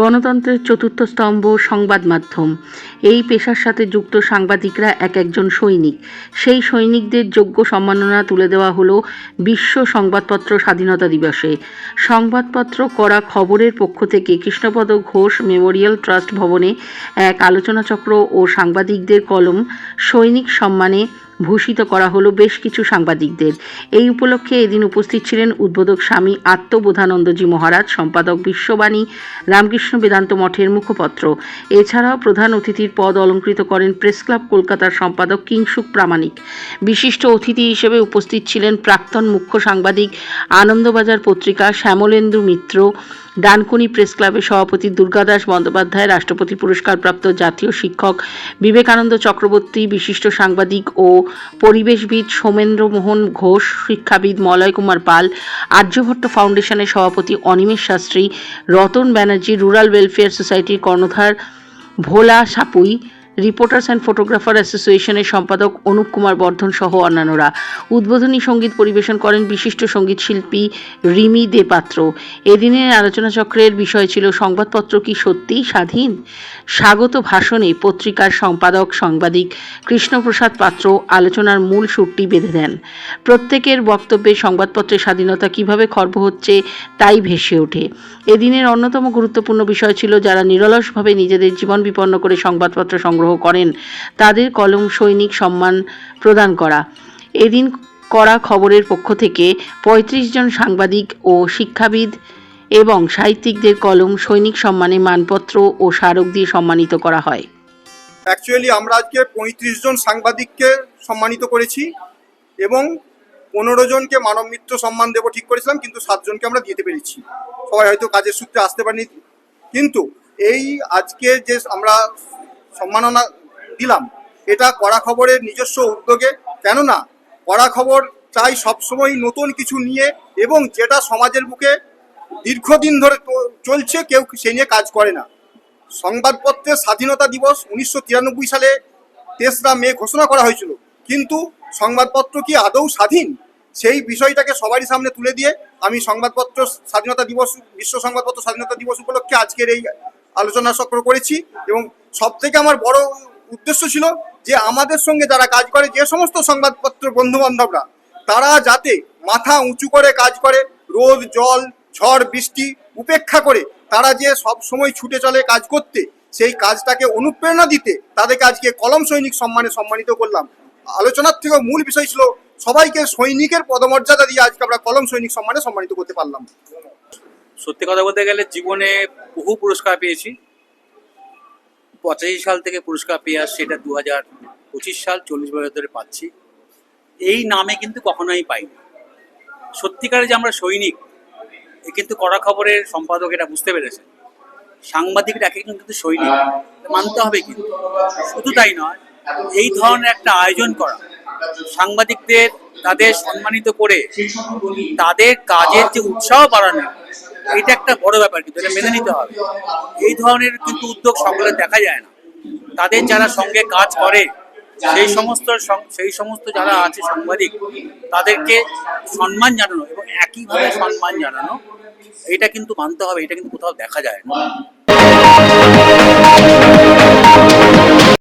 গণতন্ত্রের চতুর্থ স্তম্ভ সংবাদ মাধ্যম। এই পেশার সাথে যুক্ত সাংবাদিকরা এক একজন সৈনিক। সেই সৈনিকদের যোগ্য সম্মাননা তুলে দেওয়া হলো বিশ্ব সংবাদপত্র স্বাধীনতা দিবসে। সংবাদপত্র করা খবরের পক্ষ থেকে কৃষ্ণপদ ঘোষ মেমোরিয়াল ট্রাস্ট ভবনে এক আলোচনাচক্র ও সাংবাদিকদের কলম, সৈনিক সম্মানে ভূষিত করা হলো বেশ কিছু সাংবাদিকদের। এই উপলক্ষে এদিন উপস্থিত ছিলেন উদ্বোধক স্বামী আত্মবোধানন্দজি মহারাজ, সম্পাদক বিশ্ববাণী, রামকৃষ্ণ বেদান্ত মঠের মুখপত্র। এছাড়াও প্রধান অতিথির পদ অলঙ্কৃত করেন প্রেস ক্লাব কলকাতার সম্পাদক কিংসুক প্রামাণিক। বিশিষ্ট অতিথি হিসেবে উপস্থিত ছিলেন প্রাক্তন মুখ্য সাংবাদিক, আনন্দবাজার পত্রিকা শ্যামলেন্দু মিত্র ডানকুনি প্রেস ক্লাবের সভাপতি দুর্গাদাস বন্দ্যোপাধ্যায়, রাষ্ট্রপতি পুরস্কারপ্রাপ্ত জাতীয় শিক্ষক বিবেকানন্দ চক্রবর্তী, বিশিষ্ট সাংবাদিক ও পরিবেশবিদ সোমেন্দ্র মোহন ঘোষ, শিক্ষাবিদ মলয় কুমার পাল, আর্যভট্ট ফাউন্ডেশনের সভাপতি অনিমেষ শাস্ত্রী, রতন ব্যানার্জি, রুরাল ওয়েলফেয়ার সোসাইটির কর্ণধার Bhola Sapui reporters and photographer অ্যাসোসিয়েশনের সম্পাদক অনুপ কুমার বর্ধন সহ অন্যান্যরা। উদ্বোধনী সংগীত পরিবেশন করেন বিশিষ্ট সংগীত শিল্পী রিমি দে পাত্র এদিনের আলোচনাচক্রের বিষয় ছিল, সংবাদপত্র কি সত্যিই স্বাধীন? স্বাগত ভাষণে পত্রিকার সম্পাদক সাংবাদিক কৃষ্ণপ্রসাদ পাত্র আলোচনার মূল সুরটি বেঁধে দেন। প্রত্যেকের বক্তব্যে সংবাদপত্রের স্বাধীনতা কীভাবে খর্ব হচ্ছে তাই ভেসে ওঠে। এদিনের অন্যতম গুরুত্বপূর্ণ বিষয় ছিল, যারা নিরলসভাবে নিজেদের জীবন বিপন্ন করে সংবাদপত্র সংগ্রহ করেন। তাদের কলম সৈনিক সম্মান প্রদান করা। এদিন করা খবরের পক্ষ থেকে ৩৫ জন সাংবাদিক ও শিক্ষাবিদ এবং সাহিত্যিকদের কলম সৈনিক সম্মানে মানপত্র ও স্মারক দিয়ে সম্মানিত করা হয়। অ্যাকচুয়ালি আমরা আজকে পঁয়ত্রিশ জন সাংবাদিককে সম্মানিত করেছি এবং পনেরো জনকে মানব মিত্র সম্মান দেবো ঠিক করেছিলাম, কিন্তু সাতজনকে আমরা দিতে পেরেছি। সবাই হয়তো কাজের সূত্রে আসতে পারেনি। কিন্তু এই আজকে যে আমরা সম্মাননা দিলাম। এটা কড়া খবরের নিজস্ব উদ্যোগে। কেননা, কড়া খবর চাই সবসময় নতুন কিছু নিয়ে এবং যেটা সমাজের বুকে দীর্ঘদিন ধরে চলছে, কেউ সেই নিয়ে কাজ করে না। সংবাদপত্রের স্বাধীনতা দিবস উনিশশো তিরানব্বই সালে তেসরা মে ঘোষণা করা হয়েছিল। কিন্তু সংবাদপত্র কি আদৌ স্বাধীন? সেই বিষয়টাকে সবারই সামনে তুলে দিয়ে আমি সংবাদপত্র স্বাধীনতা দিবস, বিশ্ব সংবাদপত্র স্বাধীনতা দিবস উপলক্ষে আজকের এই আলোচনা চক্র করেছি এবং সব থেকে আমার বড় উদ্দেশ্য ছিল যে আমাদের সঙ্গে যারা কাজ করে, যে সমস্ত সংবাদপত্র বন্ধু বান্ধবরা তারা যাতে মাথা উঁচু করে কাজ করে, রোদ, জল, ঝড়, বৃষ্টি উপেক্ষা করে তারা যে সব সময় ছুটে চলে কাজ করতে, সেই কাজটাকে অনুপ্রেরণা দিতে তাদেরকে আজকে কলম সৈনিক সম্মানে সম্মানিত করলাম। আলোচনার থেকেও মূল বিষয় ছিল সবাইকে সৈনিকের পদমর্যাদা দিয়ে আজকে আমরা কলম সৈনিক সম্মানে সম্মানিত করতে পারলাম। সত্যি কথা বলতে গেলে জীবনে বহু পুরস্কার পেয়েছি। পঁচাশি সাল থেকে পুরস্কার পেয়ে আসছি, এটা দু হাজার পঁচিশ সাল, চল্লিশ বছর ধরে পাচ্ছি। এই নামে কিন্তু কখনোই পাইনি। সত্যিকারে যে আমরা সৈনিক, এ কিন্তু কড়া খবরের সম্পাদক এটা বুঝতে পেরেছে। সাংবাদিকরা এক কিন্তু সৈনিক মানতে হবে কিন্তু। শুধু তাই নয়, এই ধরনের একটা আয়োজন করা, সাংবাদিকদের তাদের সম্মানিত করে, তাদের কাজের যে উৎসাহ বাড়ানো এটা একটা বড় ব্যাপার কিন্তু, এটা মেনে নিতে হবে। এই ধরনের কিন্তু উদ্যোগ সকলে দেখা যায় না। তাদের যারা সঙ্গে কাজ করে, সেই সমস্ত সেই সমস্ত যারা আছে সাংবাদিক, তাদেরকে সম্মান জানানো এবং একইভাবে সম্মান জানানো, এটা কিন্তু মানতে হবে, এটা কিন্তু কোথাও দেখা যায় না।